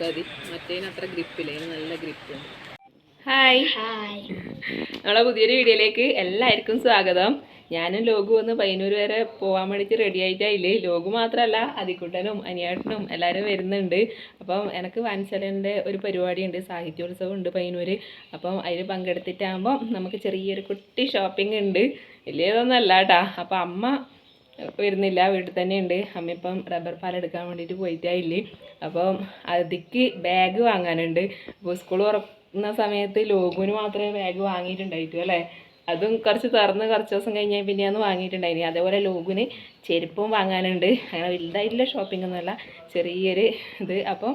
മതി. മറ്റേതിന് അത്ര ഗ്രിപ്പില്ല നല്ല ഗ്രിപ്പ് ഹായ് ഹായ് നമ്മളെ പുതിയൊരു വീഡിയോയിലേക്ക് എല്ലാവർക്കും സ്വാഗതം. ഞാനും ലോഗു വന്ന് പയ്യന്നൂർ വരെ പോകാൻ വേണ്ടിയിട്ട് റെഡി ആയിട്ടായില്ലേ ലോഗു മാത്രമല്ല അതിക്കുട്ടനും അനിയാട്ടനും എല്ലാവരും വരുന്നുണ്ട്. അപ്പം എനിക്ക് വാൻസലന്റെ ഒരു പരിപാടിയുണ്ട്. സാഹിത്യോത്സവം ഉണ്ട് പയ്യന്നൂർ അപ്പം അതിൽ പങ്കെടുത്തിട്ടാകുമ്പോൾ നമുക്ക് ചെറിയൊരു കുട്ടി ഷോപ്പിംഗ് ഉണ്ട്. വലിയതൊന്നും അല്ല കേട്ടാ അപ്പം അമ്മ വരുന്നില്ല. വീട്ടിൽ തന്നെ ഉണ്ട്. അമ്മ ഇപ്പം റബ്ബർ പാൽ എടുക്കാൻ വേണ്ടിയിട്ട് പോയിട്ടായില്ലേ അപ്പം അതിക്ക് ബാഗ് വാങ്ങാനുണ്ട്. അപ്പോൾ സ്കൂൾ തുറക്കുന്ന സമയത്ത് ലോഗുവിന് മാത്രമേ ബാഗ് വാങ്ങിയിട്ടുണ്ടായിട്ടു അല്ലേ? അതും കുറച്ച് തുറന്ന് കുറച്ച് ദിവസം കഴിഞ്ഞാൽ പിന്നെ അന്ന് വാങ്ങിയിട്ടുണ്ടായിനി. അതേപോലെ ലോഗുവിന് ചെരുപ്പും വാങ്ങാനുണ്ട്. അങ്ങനെ വലുതായിട്ടുള്ള ഷോപ്പിംഗ് ഒന്നുമല്ല. ചെറിയൊരു ഇത്. അപ്പം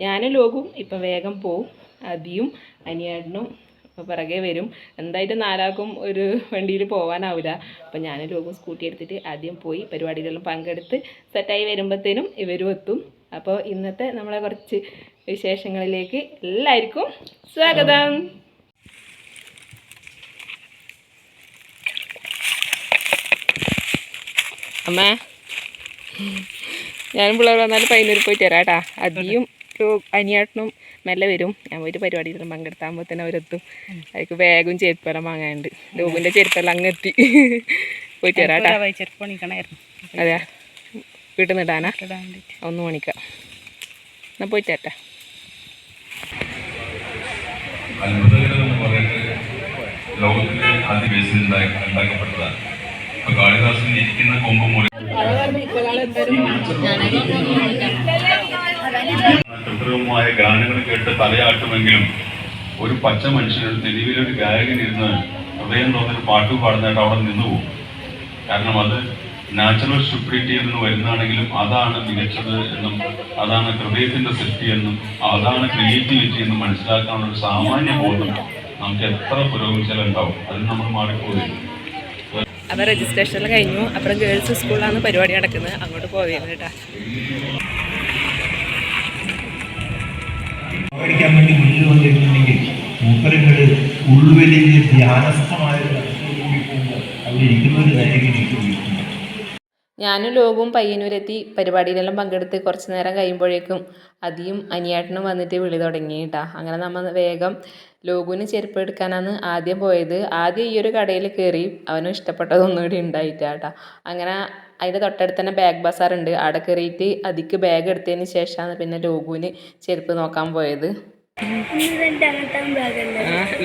ഞാനും ലോഗും ഇപ്പം വേഗം പോവും. അതിയും അനിയാടിനും അപ്പോൾ പിറകെ വരും. എന്തായാലും നാലാൾക്കും ഒരു വണ്ടിയിൽ പോകാനാവില്ല അപ്പോൾ ഞാൻ ലോകം സ്കൂട്ടി എടുത്തിട്ട് ആദ്യം പോയി പരിപാടികളിലും പങ്കെടുത്ത് സെറ്റായി വരുമ്പോഴത്തേനും ഇവരും എത്തും. അപ്പോൾ ഇന്നത്തെ നമ്മളെ കുറച്ച് വിശേഷങ്ങളിലേക്ക് എല്ലാവർക്കും സ്വാഗതം. അമ്മ ഞാനും പിള്ളേർ വന്നാലും പൈനൂർ പോയിട്ട് തരാം കേട്ടാ. അതിയും ഒരു അനിയാട്ടനും മെല്ലെ വരും. ഞാൻ ഒരു പരിപാടിയിലും പങ്കെടുത്താകുമ്പോൾ തന്നെ അവരെത്തും. അതിക്ക് വേഗം ചെരുപ്പെല്ലാം വാങ്ങാനുണ്ട്. ലോകിന്റെ ചെരുപ്പെല്ലാം അങ്ങ് എത്തി. പോയിട്ട് പണിക്കണായിരുന്നു. അതെയാ? വീട്ടിൽ നിന്ന് ഇടാനാ? ഒന്ന് മണിക്കാം എന്നാൽ പോയിട്ട് തരട്ടെ അത്ഭുതകരമെന്ന് പറയുന്നത് ലോകത്തിലെ ആദ്യ ബേസിൽ ഉണ്ടാക്കപ്പെട്ടതാണ്. ഇപ്പൊ കാളിദാസൻ ഇരിക്കുന്ന കൊമ്പ് മൂലം കൃത്രിമമായ ഗാനങ്ങൾ കേട്ട് തലയാട്ടുമെങ്കിലും ഒരു പച്ച മനുഷ്യൻ തെരുവിലൊരു ഗായകൻ ഇരുന്ന് ഹൃദയം തോന്നൽ പാട്ട് പാടുന്നതായിട്ട് അവിടെ നിന്നു പോകും. കാരണം അത് നാച്ചുറൽ സ്റ്റുപ്പിഡിറ്റിയിൽ എന്ന് വരുന്നതാണെങ്കിലും അതാണ് മികച്ചത് എന്നും അതാണ് ഹൃദയത്തിന്റെ സൃഷ്ടി എന്നും അതാണ് ക്രിയേറ്റിവിറ്റി എന്നും മനസ്സിലാക്കാനുള്ള ഒരു സാമാന്യ ബോധം നമുക്ക് എത്ര പുരോഗമിച്ചാലും ഉണ്ടാവും. അതിന് നമ്മൾ മാറിപ്പോകുന്നു അപ്പോൾ രജിസ്ട്രേഷൻ കഴിഞ്ഞു. അപ്പുറം ഗേൾസ് സ്കൂളിലാണ് പരിപാടി നടക്കുന്നത്. അങ്ങോട്ട് പോവുകയാണ് കേട്ടാ. പഠിക്കാൻ വേണ്ടി മുന്നിൽ വന്നിട്ടുണ്ടെങ്കിൽ മൂപ്പരങ്ങൾ ഉൾവലിഞ്ഞ് ധ്യാനസ്ഥമായ ഒരു മനസ്സോടുകൂടി പോകുമ്പോൾ അവിടെ ഇരിക്കുന്നവർ തന്നെ ഇരിക്കുന്നു ഞാനും ലോകവും പയ്യന്നൂരെത്തി പരിപാടിയിലെല്ലാം പങ്കെടുത്ത് കുറച്ച് നേരം കഴിയുമ്പോഴേക്കും അതിയും അനിയാട്ടനും വന്നിട്ട് വിളി തുടങ്ങി കേട്ടാ അങ്ങനെ നമ്മൾ വേഗം ലോകുവിന് ചെരുപ്പ് എടുക്കാനാണ് ആദ്യം പോയത്. ആദ്യം ഈ ഒരു കടയിൽ കയറി അവനും ഇഷ്ടപ്പെട്ടതൊന്നും കൂടി ഉണ്ടായിട്ടാ കേട്ടാ അങ്ങനെ അതിന്റെ തൊട്ടടുത്ത് തന്നെ ബാഗ് ബസാറുണ്ട്. ഉണ്ട് അവിടെ കയറിയിട്ട് അതിക്ക് ബാഗ് എടുത്തതിന് ശേഷമാണ് പിന്നെ ലോകുവിന് ചെരുപ്പ് നോക്കാൻ പോയത്.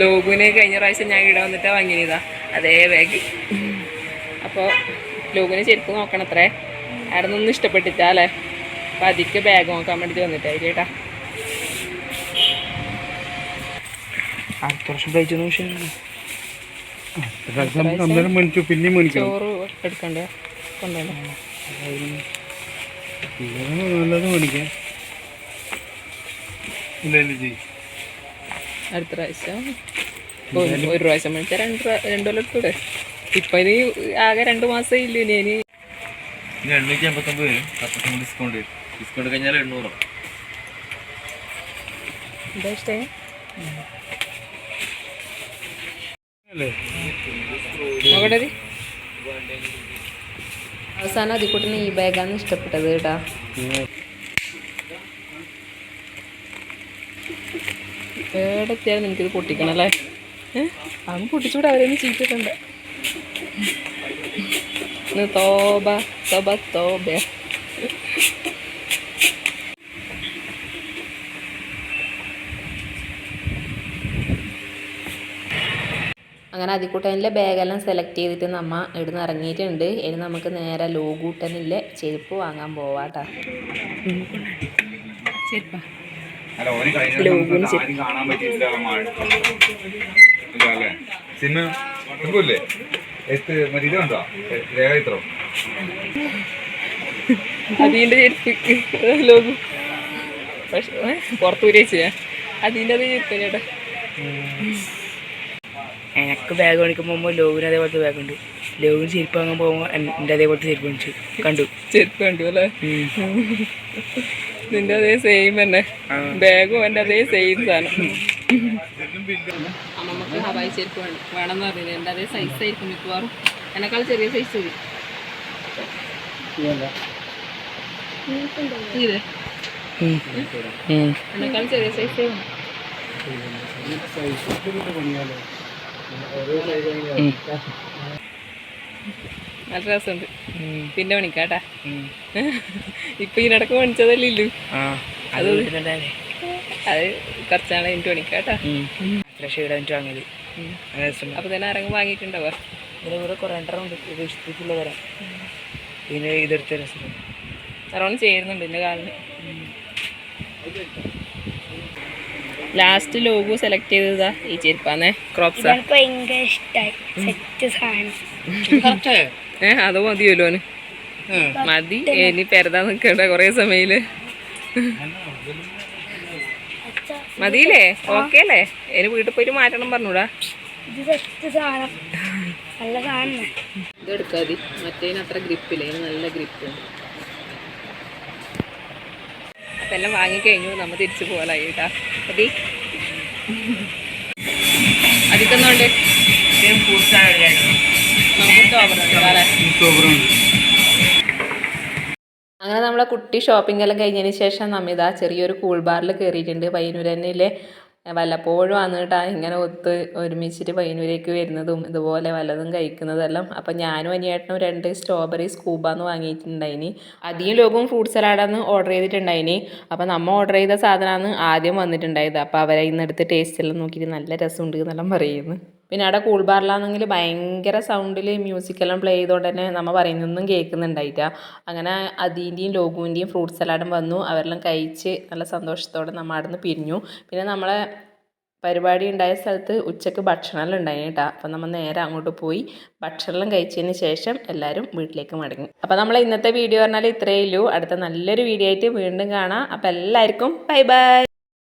ലോകുവിന് കഴിഞ്ഞ പ്രാവശ്യം ഞാൻ ഇവിടെ വന്നിട്ട് വാങ്ങിയതാ. അതേ ബാഗ്. അപ്പോൾ ലോകിന് ചെരുപ്പ് നോക്കണം അത്രേ അവിടെ നിന്ന് ഇഷ്ടപ്പെട്ടിട്ടാ അല്ലേ? അപ്പം അതിക്ക് ബാഗ് നോക്കാൻ വേണ്ടിയിട്ട് വന്നിട്ടായി ചേട്ടാ അടുത്ത വർഷം ചോറ് എടുക്കണ്ടേ? കൊണ്ടുവന്നോ? നല്ലത് പ്രാവശ്യം. ഒരു പ്രാവശ്യം മേടിച്ചാൽ രണ്ട് രണ്ട് കൊല്ലം എടുത്തൂടെ ഇപ്പം ഇനി ആകെ രണ്ട് മാസം ഇല്ല ഇനി എണ്ണൂറ്റി അമ്പത്തൊമ്പത് വരും. പത്തൊമ്പത് ഡിസ്കൗണ്ട് വരും. ഡിസ്കൗണ്ട് കഴിഞ്ഞാൽ എണ്ണൂറോ. എന്താ ഇഷ്ടേ? നോക്കട്ടെ ഇത്. അവസാനം അതിക്കൂട്ടിന് ഈ ബാഗാണ് ഇഷ്ടപ്പെട്ടത് കേട്ടാ. ഏടെത്തിയാലും നിനക്കിത് പൊട്ടിക്കണം അല്ലേ? അങ്ങ് പൊട്ടിച്ചൂടെ അവരൊന്നും ചീറ്റിട്ടുണ്ട് ഇന്ന് toba, toba, tobe. അങ്ങനെ അതിക്കൂട്ടനിലെ ബാഗെല്ലാം സെലക്ട് ചെയ്തിട്ട് നമ്മ ഇവിടുന്ന് ഇറങ്ങിയിട്ടുണ്ട്. ഇനി നമുക്ക് നേരെ ലോകൂട്ടനിലെ ചെരുപ്പ് വാങ്ങാൻ പോവാട്ടാ. ചെരുപ്പാ. ലോഗുവിന് ചെരുപ്പ് എത്ത് മറ്റേ ഇത് കണ്ടോ രേഖ ചിത്രം അതിന്റെ ചെരുപ്പ് ലോഗു പക്ഷേ പുറത്തൂരി വെച്ചാ അതിന്റെ അത് ചെരുപ്പ് ചേട്ടാ എനിക്ക് ബാഗ് മേടിക്കാൻ പോകുമ്പോൾ ലോകിന് അതേപോലത്തെ ബാഗ് ഉണ്ട്. ലോകിന് ചെരുപ്പ് വാങ്ങാൻ പോകുമ്പോൾ എന്റെ അതേപോലത്തെ ചെരുപ്പ് മേടിച്ചു. കണ്ടു? ചെരുപ്പ് കണ്ടു അല്ലേ? നിന്റെ അതേ സെയിം തന്നെ. ബാഗും എന്റെ അതേ സെയിം സാധനം. അമ്മമ്മക്ക് ഹവായി ചെരുപ്പ് വേണം. വേണമെന്ന് പറഞ്ഞില്ല? എന്റെ അതേ സൈസ് ആയിരിക്കും മിക്കവാറും. എന്നെക്കാൾ ചെറിയ സൈസ് മതി. ഇത്. എന്നെക്കാളും ചെറിയ സൈസ് നല്ല രസമുണ്ട്. പിന്നെ പണിക്കാട്ടാ ഇപ്പൊ ഇതിനിടക്ക് പണിച്ചതല്ലേ ഇല്ലു? ആ അത് കുറച്ച് നാളെ കുറച്ചാണ് എനിക്ക് പണിക്കാട്ടാ ഫ്രഷ് ഇവിടെ എനിക്ക് വാങ്ങിയത് അപ്പൊ തന്നെ ആരെങ്കിലും വാങ്ങിയിട്ടുണ്ടാവുക ഇതിന് ഇവിടെ കുറേ എണ്ണം ഇത് ഇഷ്ടത്തിലുള്ള തരാം പിന്നെ ഇതെടുത്ത രസം നല്ലോണം ചേരുന്നുണ്ട് എന്റെ കാലിന് ലാസ്റ്റ് ലോഗോ സെലക്ട് ചെയ്തതാ ഈ ചെരുപ്പാന്നേ ക്രോപ്സ് ഏഹ് ഭയങ്കര ഇഷ്ടമായി സെറ്റ് സാധനം. ഏ അത് മതിയല്ലോ മതി ഇനി പെരതാ നിൽക്കണ്ട കുറേ സമയിൽ മതിയില്ലേ? ഓക്കെ അല്ലേ ഇനി വീട്ടിൽ പോയിട്ട് മാറ്റണം പറഞ്ഞൂടാ. ഇത് മറ്റേ സാധനം. നല്ല സാധനം ഇത് എടുക്കാതി മറ്റേതിന് അത്ര ഗ്രിപ്പില്ല. ഇതിന് നല്ല ഗ്രിപ്പ്. അതെല്ലാം അപ്പം എല്ലാം വാങ്ങിക്കഴിഞ്ഞു. നമ്മൾ തിരിച്ചു പോകലായി കേട്ടാ. മതി. അതിക്കുന്നുണ്ട് നമുക്ക് ടോപ്പർ അങ്ങനെ നമ്മളെ കുട്ടി ഷോപ്പിംഗ് എല്ലാം കഴിഞ്ഞതിന് ശേഷം നമ്മിത് ചെറിയൊരു കൂൾ ബാറിൽ കയറിയിട്ടുണ്ട് പയ്യന്നൂരന്നിലെ വല്ലപ്പോഴും വന്നിട്ടാ ഇങ്ങനെ ഒത്ത് ഒരുമിച്ചിട്ട് പയ്യന്നൂരേക്ക് വരുന്നതും ഇതുപോലെ വല്ലതും കഴിക്കുന്നതെല്ലാം. അപ്പം ഞാനും അനിയേട്ടനും രണ്ട് സ്ട്രോബെറി സ്കൂബാന്ന് വാങ്ങിയിട്ടുണ്ടായിനി. അധികം ലോകവും ഫ്രൂട്ട് സലാഡാന്ന് ഓർഡർ ചെയ്തിട്ടുണ്ടായിനി. അപ്പം നമ്മൾ ഓർഡർ ചെയ്ത സാധനമാണ് ആദ്യം വന്നിട്ടുണ്ടായത്. അപ്പോൾ അവരെ ഇന്നെടുത്ത് ടേസ്റ്റ് എല്ലാം നോക്കിയിട്ട് നല്ല രസമുണ്ട് എന്നെല്ലാം പറയുന്നു. പിന്നെ അവിടെ കൂൾ ബാറിലാണെങ്കിൽ ഭയങ്കര സൗണ്ടിൽ മ്യൂസിക്കെല്ലാം പ്ലേ ചെയ്തുകൊണ്ട് തന്നെ നമ്മൾ പറയുന്നൊന്നും കേൾക്കുന്നുണ്ടായിട്ടാ അങ്ങനെ അതീന്റെയും ലോഗുവിന്റെയും ഫ്രൂട്ട് സലാഡും വന്നു. അവരെല്ലാം കഴിച്ച് നല്ല സന്തോഷത്തോടെ നമ്മൾ അവിടെ നിന്ന് പിരിഞ്ഞു. പിന്നെ നമ്മളെ പരിപാടി ഉണ്ടായ സ്ഥലത്ത് ഉച്ചയ്ക്ക് ഭക്ഷണമെല്ലാം ഉണ്ടായി കേട്ടോ. അപ്പം നമ്മൾ നേരെ അങ്ങോട്ട് പോയി ഭക്ഷണമെല്ലാം കഴിച്ചതിന് ശേഷം എല്ലാവരും വീട്ടിലേക്ക് മടങ്ങി. അപ്പോൾ നമ്മൾ ഇന്നത്തെ വീഡിയോ പറഞ്ഞാൽ ഇത്രയേ ഉള്ളൂ. അടുത്ത നല്ലൊരു വീഡിയോ ആയിട്ട് വീണ്ടും കാണാം. അപ്പോൾ എല്ലാവർക്കും ബൈ ബൈ